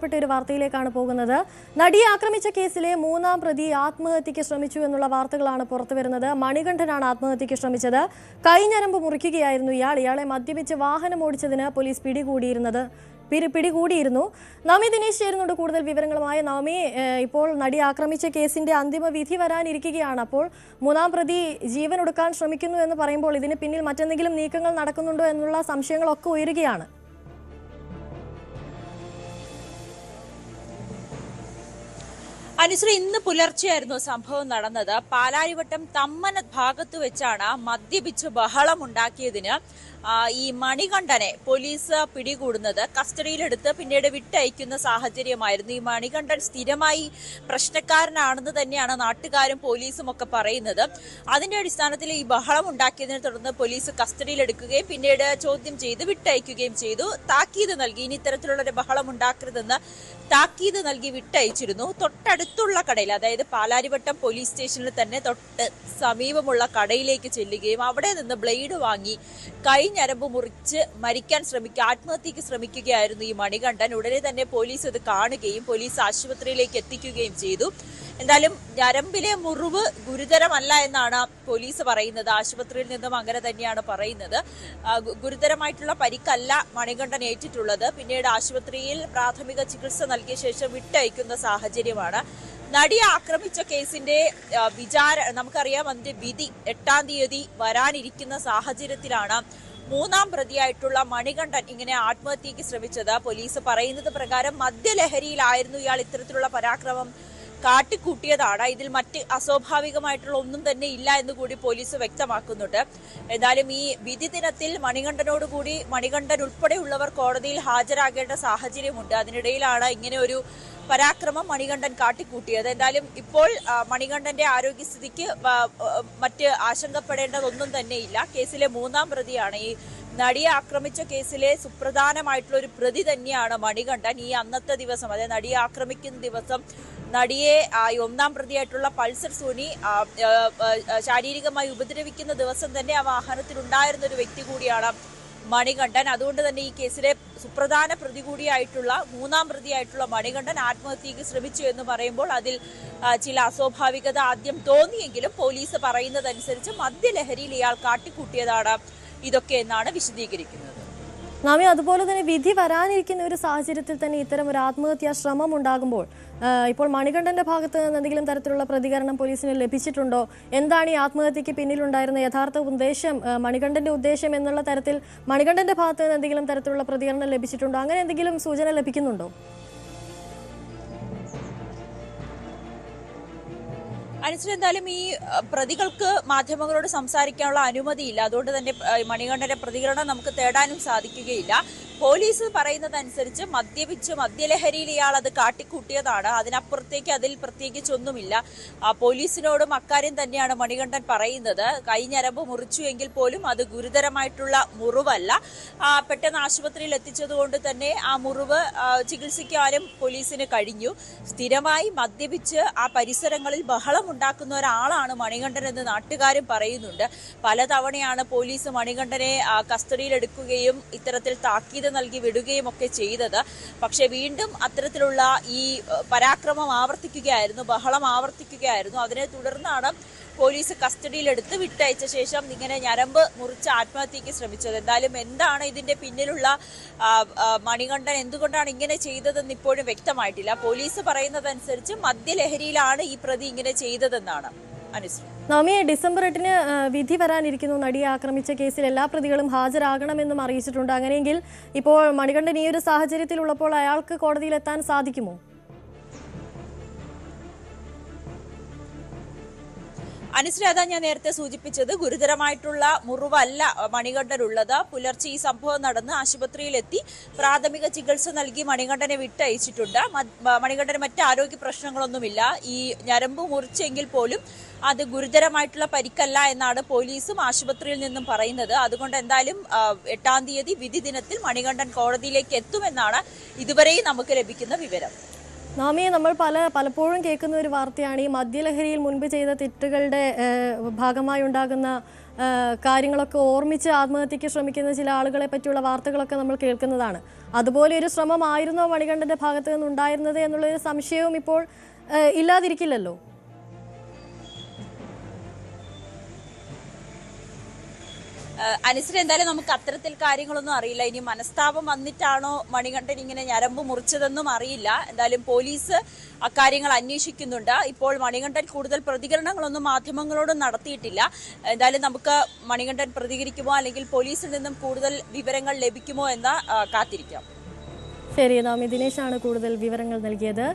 പ്പെട്ട ഒരു വാർത്തയിലേക്കാണ് പോകുന്നത്. നടിയെ ആക്രമിച്ച കേസിലെ മൂന്നാം പ്രതി ആത്മഹത്യക്ക് ശ്രമിച്ചു എന്നുള്ള വാർത്തകളാണ് പുറത്തുവരുന്നത്. മണികണ്ഠനാണ് ആത്മഹത്യക്ക് ശ്രമിച്ചത്. കൈഞ്ഞരമ്പ് മുറിക്കുകയായിരുന്നു ഇയാൾ. ഇയാളെ മദ്യപിച്ച് വാഹനം ഓടിച്ചതിന് പോലീസ് പിടികൂടിയിരുന്നത് പിടി- പിടികൂടിയിരുന്നു. നമി ദിനേശ് ചേരുന്നുണ്ട് കൂടുതൽ വിവരങ്ങളുമായി. നവമി ഇപ്പോൾ നടി ആക്രമിച്ച കേസിന്റെ അന്തിമ വിധി വരാനിരിക്കുകയാണ്. അപ്പോൾ മൂന്നാം പ്രതി ജീവൻ ഒടുക്കാൻ ശ്രമിക്കുന്നു എന്ന് പറയുമ്പോൾ ഇതിന് പിന്നിൽ മറ്റെന്തെങ്കിലും നീക്കങ്ങൾ നടക്കുന്നുണ്ടോ എന്നുള്ള സംശയങ്ങളൊക്കെ ഉയരുകയാണ്. അനുശ്രീ ഇന്ന് പുലർച്ചെയായിരുന്നു സംഭവം നടന്നത്. പാലാരിവട്ടം തമ്മന ഭാഗത്ത് വെച്ചാണ് മദ്യപിച്ച് ബഹളം ഉണ്ടാക്കിയതിന് ഈ മണികണ്ഠനെ പോലീസ് പിടികൂടുന്നത്. കസ്റ്റഡിയിലെടുത്ത് പിന്നീട് വിട്ടയക്കുന്ന സാഹചര്യമായിരുന്നു. ഈ മണികണ്ഠൻ സ്ഥിരമായി പ്രശ്നക്കാരനാണെന്ന് തന്നെയാണ് നാട്ടുകാരും പോലീസും ഒക്കെ പറയുന്നത്. അതിന്റെ അടിസ്ഥാനത്തിൽ ഈ ബഹളം ഉണ്ടാക്കിയതിനെ തുടർന്ന് പോലീസ് കസ്റ്റഡിയിലെടുക്കുകയും പിന്നീട് ചോദ്യം ചെയ്ത് വിട്ടയക്കുകയും ചെയ്തു. താക്കീത് നൽകി. ഇനി ഇത്തരത്തിലുള്ള ഒരു ബഹളം ഉണ്ടാക്കരുതെന്ന് താക്കീത് നൽകി വിട്ടയച്ചിരുന്നു. തൊട്ടടുത്തുള്ള കടയിൽ അതായത് പാലാരിവട്ടം പോലീസ് സ്റ്റേഷനിൽ തന്നെ തൊട്ട് സമീപമുള്ള കടയിലേക്ക് ചെല്ലുകയും അവിടെ നിന്ന് ബ്ലേഡ് വാങ്ങി കൈ ഞരമ്പ് മുറിച്ച് മരിക്കാൻ ശ്രമിക്കുക ആത്മഹത്യക്ക് ശ്രമിക്കുകയായിരുന്നു ഈ മണികണ്ഠൻ. ഉടനെ തന്നെ പോലീസ് അത് കാണുകയും പോലീസ് ആശുപത്രിയിലേക്ക് എത്തിക്കുകയും ചെയ്തു. എന്തായാലും ഞരമ്പിലെ മുറിവ് ഗുരുതരമല്ല എന്നാണ് പോലീസ് പറയുന്നത്. ആശുപത്രിയിൽ നിന്നും അങ്ങനെ തന്നെയാണ് പറയുന്നത്. ഗുരുതരമായിട്ടുള്ള പരിക്കല്ല മണികണ്ഠൻ ഏറ്റിട്ടുള്ളത്. പിന്നീട് ആശുപത്രിയിൽ പ്രാഥമിക ചികിത്സ നൽകിയ ശേഷം വിട്ടയക്കുന്ന സാഹചര്യമാണ്. നടിയെ ആക്രമിച്ച കേസിന്റെ വിചാര നമുക്കറിയാം അതിന്റെ വിധി എട്ടാം തീയതി വരാനിരിക്കുന്ന സാഹചര്യത്തിലാണ് മൂന്നാം പ്രതിയായിട്ടുള്ള മണികണ്ഠൻ ഇങ്ങനെ ആത്മഹത്യക്ക് ശ്രമിച്ചത്. പോലീസ് പറയുന്നത് പ്രകാരം മദ്യലഹരിയിലായിരുന്നു ഇയാൾ ഇത്തരത്തിലുള്ള പരാക്രമം കാട്ടിക്കൂട്ടിയതാണ്. ഇതിൽ മറ്റ് അസ്വാഭാവികമായിട്ടുള്ള ഒന്നും തന്നെ ഇല്ല എന്ന് കൂടി പോലീസ് വ്യക്തമാക്കുന്നുണ്ട്. എന്നാലും ഈ വിധി ദിനത്തിൽ മണികണ്ഠനോട് കൂടി മണികണ്ഠൻ ഉൾപ്പെടെയുള്ളവർ കോടതിയിൽ ഹാജരാകേണ്ട സാഹചര്യമുണ്ട്. അതിനിടയിലാണ് ഇങ്ങനെ ഒരു പരാക്രമം മണികണ്ഠൻ കാട്ടിക്കൂട്ടിയത്. എന്തായാലും ഇപ്പോൾ മണികണ്ഠന്റെ ആരോഗ്യസ്ഥിതിക്ക് മറ്റ് ആശങ്കപ്പെടേണ്ടതൊന്നും ഇല്ല. കേസിലെ മൂന്നാം പ്രതിയാണ്. ഈ നടിയെ ആക്രമിച്ച കേസിലെ സുപ്രധാനമായിട്ടുള്ള ഒരു പ്രതി തന്നെയാണ് മണികണ്ഠൻ. ഈ അന്നത്തെ ദിവസം അതായത് നടിയെ ആക്രമിക്കുന്ന ദിവസം നടിയെ ഒന്നാം പ്രതിയായിട്ടുള്ള പൾസർ ആ, ശാരീരികമായി ഉപദ്രവിക്കുന്ന ദിവസം തന്നെ ആ വാഹനത്തിൽ ഉണ്ടായിരുന്ന ഒരു വ്യക്തി കൂടിയാണ് മണികണ്ഠൻ. അതുകൊണ്ട് തന്നെ ഈ കേസിലെ സുപ്രധാന പ്രതി കൂടിയായിട്ടുള്ള മൂന്നാം പ്രതിയായിട്ടുള്ള മണികണ്ഠൻ ആത്മഹത്യക്ക് ശ്രമിച്ചു എന്ന് പറയുമ്പോൾ അതിൽ ചില അസ്വാഭാവികത ആദ്യം തോന്നിയെങ്കിലും പോലീസ് പറയുന്നതനുസരിച്ച് മദ്യലഹരിയിൽ ഇയാൾ കാട്ടിക്കൂട്ടിയതാണ് ഇതൊക്കെ എന്നാണ് വിശദീകരിക്കുന്നത്. നാമി അതുപോലെ തന്നെ വിധി വരാനിരിക്കുന്ന ഒരു സാഹചര്യത്തിൽ തന്നെ ഇത്തരം ഒരു ആത്മഹത്യാ ശ്രമം ഉണ്ടാകുമ്പോൾ ഇപ്പോൾ മണികണ്ഠന്റെ ഭാഗത്ത് നിന്ന് എന്തെങ്കിലും തരത്തിലുള്ള പ്രതികരണം പോലീസിന് ലഭിച്ചിട്ടുണ്ടോ? എന്താണ് ഈ ആത്മഹത്യക്ക് പിന്നിലുണ്ടായിരുന്ന യഥാർത്ഥ ഉദ്ദേശം മണികണ്ഠന്റെ ഉദ്ദേശം എന്നുള്ള തരത്തിൽ മണികണ്ഠന്റെ ഭാഗത്ത് നിന്ന് എന്തെങ്കിലും തരത്തിലുള്ള പ്രതികരണം ലഭിച്ചിട്ടുണ്ടോ? അങ്ങനെ എന്തെങ്കിലും സൂചന ലഭിക്കുന്നുണ്ടോ? അനുസരിച്ച് എന്തായാലും ഈ പ്രതികൾക്ക് മാധ്യമങ്ങളോട് സംസാരിക്കാനുള്ള അനുമതിയില്ല. അതുകൊണ്ട് തന്നെ മണികണ്ഠന്റെ പ്രതികരണം നമുക്ക് തേടാനും സാധിക്കുകയില്ല. പോലീസ് പറയുന്നതനുസരിച്ച് മദ്യപിച്ച് മദ്യലഹരിയിൽ ഇയാൾ അത് കാട്ടിക്കൂട്ടിയതാണ്. അതിനപ്പുറത്തേക്ക് അതിൽ പ്രത്യേകിച്ചൊന്നുമില്ല പോലീസിനോടും അക്കാര്യം തന്നെയാണ് മണികണ്ഠൻ പറയുന്നത്. കൈഞ്ഞരമ്പ് മുറിച്ചു എങ്കിൽ പോലും അത് ഗുരുതരമായിട്ടുള്ള മുറിവല്ല. പെട്ടെന്ന് ആശുപത്രിയിൽ എത്തിച്ചതുകൊണ്ട് തന്നെ ആ മുറിവ് ചികിത്സിക്കാനും പോലീസിന് കഴിഞ്ഞു. സ്ഥിരമായി മദ്യപിച്ച് ആ പരിസരങ്ങളിൽ ബഹളം ഉണ്ടാക്കുന്ന ഒരാളാണ് മണികണ്ഠൻ എന്ന് നാട്ടുകാരും പറയുന്നുണ്ട്. പലതവണയാണ് പോലീസ് മണികണ്ഠനെ കസ്റ്റഡിയിലെടുക്കുകയും ഇത്തരത്തിൽ താക്കീത് നൽകി വിടുകയും ഒക്കെ ചെയ്തത്. പക്ഷെ വീണ്ടും അത്തരത്തിലുള്ള ഈ പരാക്രമം ആവർത്തിക്കുകയായിരുന്നു ബഹളം ആവർത്തിക്കുകയായിരുന്നു. അതിനെ തുടർന്നാണ് പോലീസ് കസ്റ്റഡിയിലെടുത്ത് വിട്ടയച്ച ശേഷം ഇങ്ങനെ ഞരമ്പ് മുറിച്ച് ആത്മഹത്യക്ക് ശ്രമിച്ചത്. എന്തായാലും എന്താണ് ഇതിന്റെ പിന്നിലുള്ള മണികണ്ഠൻ എന്തുകൊണ്ടാണ് ഇങ്ങനെ ചെയ്തതെന്ന് ഇപ്പോഴും വ്യക്തമായിട്ടില്ല. പോലീസ് പറയുന്നതനുസരിച്ച് മദ്യലഹരിയിലാണ് ഈ പ്രതി ഇങ്ങനെ ചെയ്തതെന്നാണ് അനുശ്രീ നവമി ഡിസംബർ എട്ടിന് വിധി വരാനിരിക്കുന്നു. നടിയെ ആക്രമിച്ച കേസിൽ എല്ലാ പ്രതികളും ഹാജരാകണമെന്നും അറിയിച്ചിട്ടുണ്ട്. അങ്ങനെയെങ്കിൽ ഇപ്പോൾ മണികണ്ഠൻ ഈ ഒരു സാഹചര്യത്തിലുള്ളപ്പോൾ അയാൾക്ക് കോടതിയിലെത്താൻ സാധിക്കുമോ? അനുശ്രീ അതാ ഞാൻ നേരത്തെ സൂചിപ്പിച്ചത് ഗുരുതരമായിട്ടുള്ള മുറിവല്ല മണികണ്ഠനുള്ളത്. പുലർച്ചെ ഈ സംഭവം നടന്ന് ആശുപത്രിയിലെത്തി പ്രാഥമിക ചികിത്സ നൽകി മണികണ്ഠനെ വിട്ടയച്ചിട്ടുണ്ട്. മണികണ്ഠന് മറ്റ് ആരോഗ്യ പ്രശ്നങ്ങളൊന്നുമില്ല. ഈ ഞരമ്പ് മുറിച്ചെങ്കിൽ പോലും അത് ഗുരുതരമായിട്ടുള്ള പരിക്കല്ല എന്നാണ് പോലീസും ആശുപത്രിയിൽ നിന്നും പറയുന്നത്. അതുകൊണ്ട് എന്തായാലും എട്ടാം തീയതി വിധി ദിനത്തിൽ മണികണ്ഠൻ കോടതിയിലേക്ക് എത്തുമെന്നാണ് ഇതുവരെയും നമുക്ക് ലഭിക്കുന്ന വിവരം. നാമി നമ്മൾ പല പലപ്പോഴും കേൾക്കുന്ന ഒരു വാർത്തയാണ് ഈ മദ്യലഹരിയിൽ മുൻപ് ചെയ്ത തെറ്റുകളുടെ ഭാഗമായി ഉണ്ടാകുന്ന കാര്യങ്ങളൊക്കെ ഓർമ്മിച്ച് ആത്മഹത്യക്ക് ശ്രമിക്കുന്ന ചില ആളുകളെ പറ്റിയുള്ള വാർത്തകളൊക്കെ നമ്മൾ കേൾക്കുന്നതാണ്. അതുപോലെ ഒരു ശ്രമമായിരുന്നോ മണികണ്ഠന്റെ ഭാഗത്ത് നിന്നുണ്ടായിരുന്നത് എന്നുള്ളൊരു സംശയവും ഇപ്പോൾ ഇല്ലാതിരിക്കില്ലല്ലോ? അനുസരി എന്തായാലും നമുക്ക് അത്തരത്തിൽ കാര്യങ്ങളൊന്നും അറിയില്ല. ഇനി മനസ്താപം വന്നിട്ടാണോ മണികണ്ഠൻ ഇങ്ങനെ ഞരമ്പ് മുറിച്ചതെന്നും അറിയില്ല. എന്തായാലും പോലീസ് അക്കാര്യങ്ങൾ അന്വേഷിക്കുന്നുണ്ട്. ഇപ്പോൾ മണികണ്ഠൻ കൂടുതൽ പ്രതികരണങ്ങളൊന്നും മാധ്യമങ്ങളോട് നടത്തിയിട്ടില്ല. എന്തായാലും നമുക്ക് മണികണ്ഠൻ പ്രതികരിക്കുമോ അല്ലെങ്കിൽ പോലീസിൽ നിന്നും കൂടുതൽ വിവരങ്ങൾ ലഭിക്കുമോ എന്ന് കാത്തിരിക്കാം. ശരി നാം ദിനേശാണ് കൂടുതൽ വിവരങ്ങൾ നൽകിയത്.